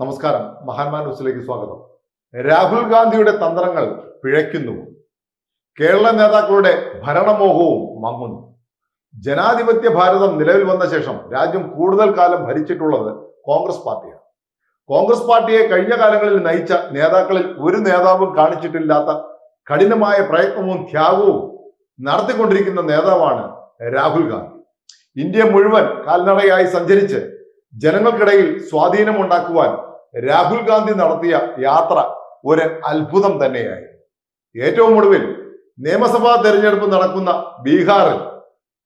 നമസ്കാരം. മഹാന്മാ ന്യൂസിലേക്ക് സ്വാഗതം. രാഹുൽ ഗാന്ധിയുടെ തന്ത്രങ്ങൾ പിഴയ്ക്കുന്നു. കേരള നേതാക്കളുടെ ഭരണമോഹവും മങ്ങുന്നു. ജനാധിപത്യ ഭാരതം നിലവിൽ വന്ന ശേഷം രാജ്യം കൂടുതൽ കാലം ഭരിച്ചിട്ടുള്ളത് കോൺഗ്രസ് പാർട്ടിയാണ്. കോൺഗ്രസ് പാർട്ടിയെ കഴിഞ്ഞ കാലങ്ങളിൽ നയിച്ച നേതാക്കളിൽ ഒരു നേതാവും കാണിച്ചിട്ടില്ലാത്ത കഠിനമായ പ്രയത്നവും ത്യാഗവും നടത്തിക്കൊണ്ടിരിക്കുന്ന നേതാവാണ് രാഹുൽ ഗാന്ധി. ഇന്ത്യ മുഴുവൻ കാൽനടയായി സഞ്ചരിച്ച് ജനങ്ങൾക്കിടയിൽ സ്വാധീനമുണ്ടാക്കുവാൻ രാഹുൽ ഗാന്ധി നടത്തിയ യാത്ര ഒരു അത്ഭുതം തന്നെയായി. ഏറ്റവും ഒടുവിൽ നിയമസഭാ തെരഞ്ഞെടുപ്പ് നടക്കുന്ന ബീഹാറിൽ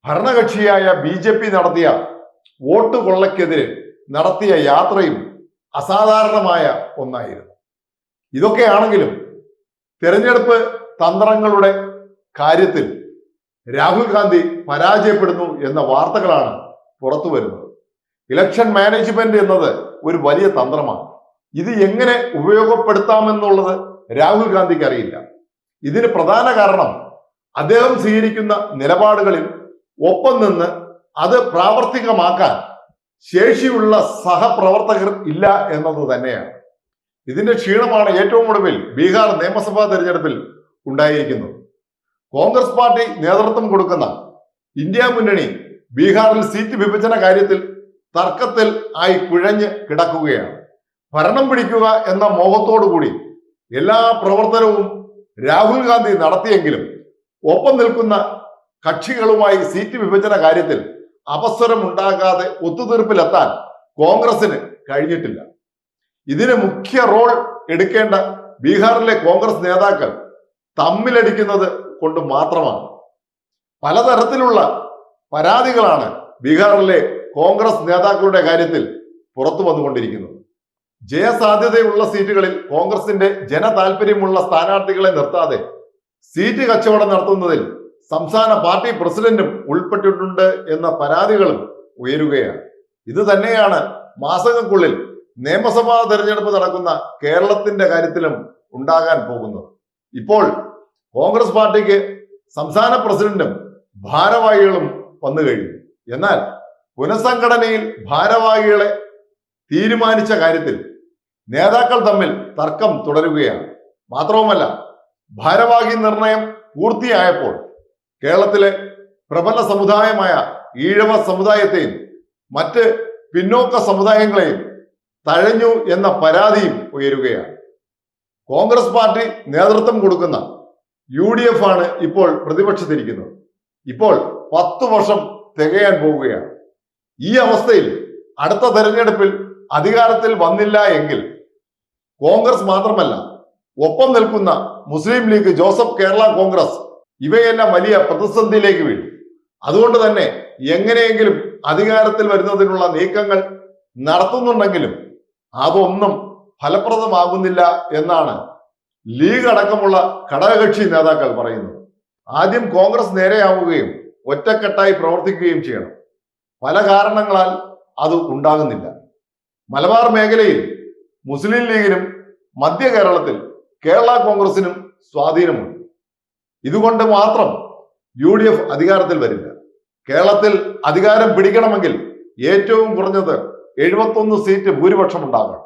ഭരണകക്ഷിയായ ബി ജെ പി നടത്തിയ വോട്ട് കൊള്ളക്കെതിരെ നടത്തിയ യാത്രയും അസാധാരണമായ ഒന്നായിരുന്നു. ഇതൊക്കെയാണെങ്കിലും തെരഞ്ഞെടുപ്പ് തന്ത്രങ്ങളുടെ കാര്യത്തിൽ രാഹുൽ ഗാന്ധി പരാജയപ്പെടുന്നു എന്ന വാർത്തകളാണ് പുറത്തു വരുന്നത് ഇലക്ഷൻ മാനേജ്മെന്റ് എന്നത് ഒരു വലിയ തന്ത്രമാണ്. ഇത് എങ്ങനെ ഉപയോഗപ്പെടുത്താമെന്നുള്ളത് രാഹുൽ ഗാന്ധിക്ക് അറിയില്ല. ഇതിന് പ്രധാന കാരണം അദ്ദേഹം സ്വീകരിക്കുന്ന നിലപാടുകളിൽ ഒപ്പം നിന്ന് അത് പ്രാവർത്തികമാക്കാൻ ശേഷിയുള്ള സഹപ്രവർത്തകർ ഇല്ല എന്നത് തന്നെയാണ്. ഇതിന്റെ ക്ഷീണമാണ് ഏറ്റവും ഒടുവിൽ ബീഹാർ നിയമസഭാ തെരഞ്ഞെടുപ്പിൽ ഉണ്ടായിരിക്കുന്നത്. കോൺഗ്രസ് പാർട്ടി നേതൃത്വം കൊടുക്കുന്ന ഇന്ത്യ മുന്നണി ബീഹാറിൽ സീറ്റ് വിഭജന കാര്യത്തിൽ തർക്കത്തിൽ ആയി കുഴഞ്ഞ് കിടക്കുകയാണ്. ഭരണം പിടിക്കുക എന്ന മോഹത്തോടുകൂടി എല്ലാ പ്രവർത്തനവും രാഹുൽ ഗാന്ധി നടത്തിയെങ്കിലും ഒപ്പം നിൽക്കുന്ന കക്ഷികളുമായി സീറ്റ് വിഭജന കാര്യത്തിൽ അവസരമുണ്ടാകാതെ ഒത്തുതീർപ്പിലെത്താൻ കോൺഗ്രസിന് കഴിഞ്ഞിട്ടില്ല. ഇതിന് മുഖ്യ റോൾ എടുക്കേണ്ട ബീഹാറിലെ കോൺഗ്രസ് നേതാക്കൾ തമ്മിലടിക്കുന്നത് കൊണ്ട് മാത്രമാണ്. പലതരത്തിലുള്ള പരാതികളാണ് ബീഹാറിലെ കോൺഗ്രസ് നേതാക്കളുടെ കാര്യത്തിൽ പുറത്തു വന്നുകൊണ്ടിരിക്കുന്നത്. ജയസാധ്യതയുള്ള സീറ്റുകളിൽ കോൺഗ്രസിന്റെ ജനതാൽപര്യമുള്ള സ്ഥാനാർത്ഥികളെ നിർത്താതെ സീറ്റ് കച്ചവടം നടത്തുന്നതിൽ സംസ്ഥാന പാർട്ടി പ്രസിഡന്റും ഉൾപ്പെട്ടിട്ടുണ്ട് എന്ന പരാതികളും ഉയരുകയാണ്. ഇത് തന്നെയാണ് മാസങ്ങൾക്കുള്ളിൽ നിയമസഭാ തെരഞ്ഞെടുപ്പ് നടക്കുന്ന കേരളത്തിന്റെ കാര്യത്തിലും ഉണ്ടാകാൻ പോകുന്നത്. ഇപ്പോൾ കോൺഗ്രസ് പാർട്ടിക്ക് സംസ്ഥാന പ്രസിഡന്റും ഭാരവാഹികളും വന്നു കഴിഞ്ഞു എന്നാൽ പുനഃസംഘടനയിൽ ഭാരവാഹികളെ തീരുമാനിച്ച കാര്യത്തിൽ നേതാക്കൾ തമ്മിൽ തർക്കം തുടരുകയാണ്. മാത്രവുമല്ല ഭാരവാഹി നിർണയം പൂർത്തിയായപ്പോൾ കേരളത്തിലെ പ്രബല സമുദായമായ ഈഴവ സമുദായത്തെയും മറ്റ് പിന്നോക്ക സമുദായങ്ങളെയും തഴഞ്ഞു എന്ന പരാതിയും ഉയരുകയാണ്. കോൺഗ്രസ് പാർട്ടി നേതൃത്വം കൊടുക്കുന്ന യു ഡി എഫ് ആണ് ഇപ്പോൾ പ്രതിപക്ഷത്തിരിക്കുന്നത്. ഇപ്പോൾ പത്തു വർഷം തികയാൻ പോവുകയാണ്. ഈ അവസ്ഥയിൽ അടുത്ത തെരഞ്ഞെടുപ്പിൽ അധികാരത്തിൽ വന്നില്ല എങ്കിൽ കോൺഗ്രസ് മാത്രമല്ല ഒപ്പം നിൽക്കുന്ന മുസ്ലിം ലീഗ് ജോസഫ് കേരള കോൺഗ്രസ് ഇവയെല്ലാം വലിയ പ്രതിസന്ധിയിലേക്ക് വീഴും അതുകൊണ്ട് തന്നെ എങ്ങനെയെങ്കിലും അധികാരത്തിൽ വരുന്നതിനുള്ള നീക്കങ്ങൾ നടത്തുന്നുണ്ടെങ്കിലും അതൊന്നും ഫലപ്രദമാകുന്നില്ല എന്നാണ് ലീഗ് അടക്കമുള്ള ഘടകകക്ഷി നേതാക്കൾ പറയുന്നത്. ആദ്യം കോൺഗ്രസ് നേരെയാവുകയും ഒറ്റക്കെട്ടായി പ്രവർത്തിക്കുകയും ചെയ്യണം. പല കാരണങ്ങളാൽ അത് ഉണ്ടാകുന്നില്ല. മലബാർ മേഖലയിൽ മുസ്ലിം ലീഗിനും മധ്യ കേരളത്തിൽ കേരള കോൺഗ്രസിനും സ്വാധീനമുണ്ട്. ഇതുകൊണ്ട് മാത്രം യു ഡി എഫ് അധികാരത്തിൽ വരില്ല. കേരളത്തിൽ അധികാരം പിടിക്കണമെങ്കിൽ ഏറ്റവും കുറഞ്ഞത് എഴുപത്തൊന്ന് സീറ്റ് ഭൂരിപക്ഷം ഉണ്ടാകണം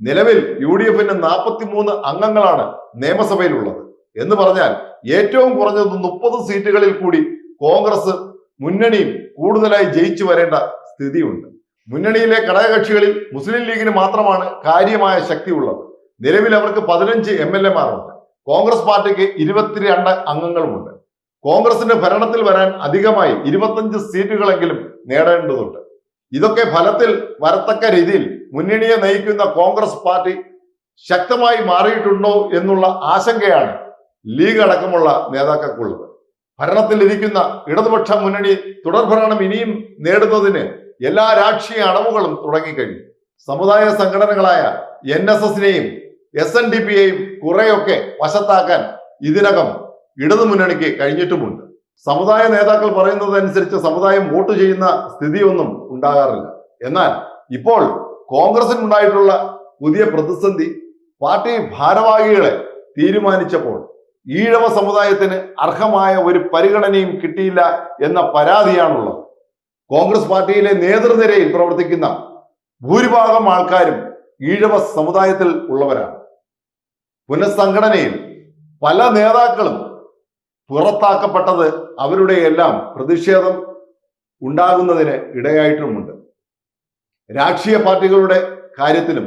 നിലവിൽ യു ഡി എഫിന് നാൽപ്പത്തിമൂന്ന് അംഗങ്ങളാണ് നിയമസഭയിലുള്ളത്. എന്ന് പറഞ്ഞാൽ ഏറ്റവും കുറഞ്ഞത് മുപ്പത് സീറ്റുകളിൽ കൂടി കോൺഗ്രസ് മുന്നണിയും കൂടുതലായി ജയിച്ചു വരേണ്ട സ്ഥിതിയുണ്ട്. മുന്നണിയിലെ ഘടകകക്ഷികളിൽ മുസ്ലിം ലീഗിന് മാത്രമാണ് കാര്യമായ ശക്തി ഉള്ളത് നിലവിൽ അവർക്ക് പതിനഞ്ച് എം എൽ എമാരുണ്ട്. കോൺഗ്രസ് പാർട്ടിക്ക് ഇരുപത്തിരണ്ട് അംഗങ്ങളുമുണ്ട്. കോൺഗ്രസിന്റെ ഭരണത്തിൽ വരാൻ അധികമായി ഇരുപത്തഞ്ച് സീറ്റുകളെങ്കിലും നേടേണ്ടതുണ്ട്. ഇതൊക്കെ ഫലത്തിൽ വരത്തക്ക രീതിയിൽ മുന്നണിയെ നയിക്കുന്ന കോൺഗ്രസ് പാർട്ടി ശക്തമായി മാറിയിട്ടുണ്ടോ എന്നുള്ള ആശങ്കയാണ് ലീഗ് അടക്കമുള്ള നേതാക്കൾക്കുള്ളത്. ഭരണത്തിൽ ഇരിക്കുന്ന ഇടതുപക്ഷ മുന്നണി തുടർഭരണം ഇനിയും നേടുന്നതിന് എല്ലാ രാഷ്ട്രീയ അടവുകളും തുടങ്ങിക്കഴിഞ്ഞു. സമുദായ സംഘടനകളായ എൻ എസ് എസിനെയും എസ് എൻ ഡി പിയെയും കുറെയൊക്കെ വശത്താക്കാൻ ഇതിനകം ഇടതു മുന്നണിക്ക് കഴിഞ്ഞിട്ടുമുണ്ട്. സമുദായ നേതാക്കൾ പറയുന്നതനുസരിച്ച് സമുദായം വോട്ട് ചെയ്യുന്ന സ്ഥിതിയൊന്നും ഉണ്ടാകാറില്ല. എന്നാൽ ഇപ്പോൾ കോൺഗ്രസിനുണ്ടായിട്ടുള്ള പുതിയ പ്രതിസന്ധി പാർട്ടി ഭാരവാഹികളെ തീരുമാനിച്ചപ്പോൾ ഈഴവ സമുദായത്തിന് അർഹമായ ഒരു പരിഗണനയും കിട്ടിയില്ല എന്ന പരാതിയാണുള്ളത്. കോൺഗ്രസ് പാർട്ടിയിലെ നേതൃനിരയിൽ പ്രവർത്തിക്കുന്ന ഭൂരിഭാഗം ആൾക്കാരും ഈഴവ സമുദായത്തിൽ ഉള്ളവരാണ്. പുനഃസംഘടനയിൽ പല നേതാക്കളും പുറത്താക്കപ്പെട്ടത് അവരുടെ എല്ലാം പ്രതിഷേധം ഉണ്ടാകുന്നതിന് ഇടയായിട്ടുമുണ്ട്. രാഷ്ട്രീയ പാർട്ടികളുടെ കാര്യത്തിലും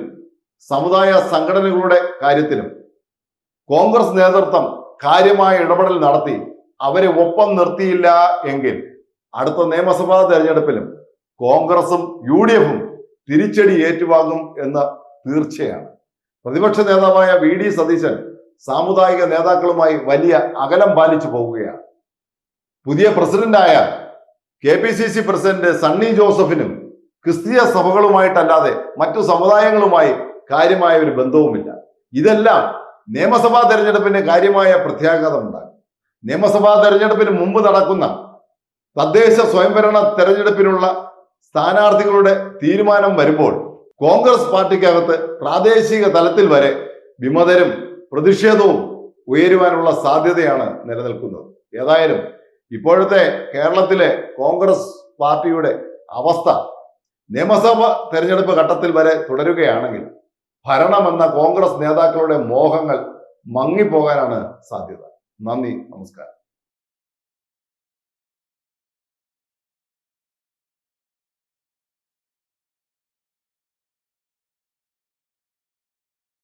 സമുദായ സംഘടനകളുടെ കാര്യത്തിലും കോൺഗ്രസ് നേതൃത്വം കാര്യമായ ഇടപെടൽ നടത്തി അവരെ ഒപ്പം നിർത്തിയില്ല എങ്കിൽ അടുത്ത നിയമസഭാ തെരഞ്ഞെടുപ്പിലും കോൺഗ്രസും യു ഡി എഫും തിരിച്ചടി ഏറ്റുവാങ്ങും എന്ന് തീർച്ചയാണ്. പ്രതിപക്ഷ നേതാവായ വി ഡി സതീശൻ സാമുദായിക നേതാക്കളുമായി വലിയ അകലം പാലിച്ചു പോവുകയാണ്. പുതിയ പ്രസിഡന്റായ K P C C president Sunny ജോസഫിനും ക്രിസ്തീയ സഭകളുമായിട്ടല്ലാതെ മറ്റു സമുദായങ്ങളുമായി കാര്യമായ ഒരു ബന്ധവുമില്ല. ഇതെല്ലാം നിയമസഭാ തെരഞ്ഞെടുപ്പിന് കാര്യമായ പ്രത്യാഘാതമുണ്ടാകും നിയമസഭാ തെരഞ്ഞെടുപ്പിന് മുമ്പ് നടക്കുന്ന തദ്ദേശ സ്വയംഭരണ തെരഞ്ഞെടുപ്പിനുള്ള സ്ഥാനാർത്ഥികളുടെ തീരുമാനം വരുമ്പോൾ കോൺഗ്രസ് പാർട്ടിക്കകത്ത് പ്രാദേശിക തലത്തിൽ വരെ വിമതരും പ്രതിഷേധവും ഉയരുവാനുള്ള സാധ്യതയാണ് നിലനിൽക്കുന്നത്. ഏതായാലും ഇപ്പോഴത്തെ കേരളത്തിലെ കോൺഗ്രസ് പാർട്ടിയുടെ അവസ്ഥ നിയമസഭ തെരഞ്ഞെടുപ്പ് ഘട്ടത്തിൽ വരെ തുടരുകയാണെങ്കിൽ ഭരണമെന്ന കോൺഗ്രസ് നേതാക്കളുടെ മോഹങ്ങൾ മങ്ങിപ്പോകാനാണ് സാധ്യത. നന്ദി നമസ്കാരം.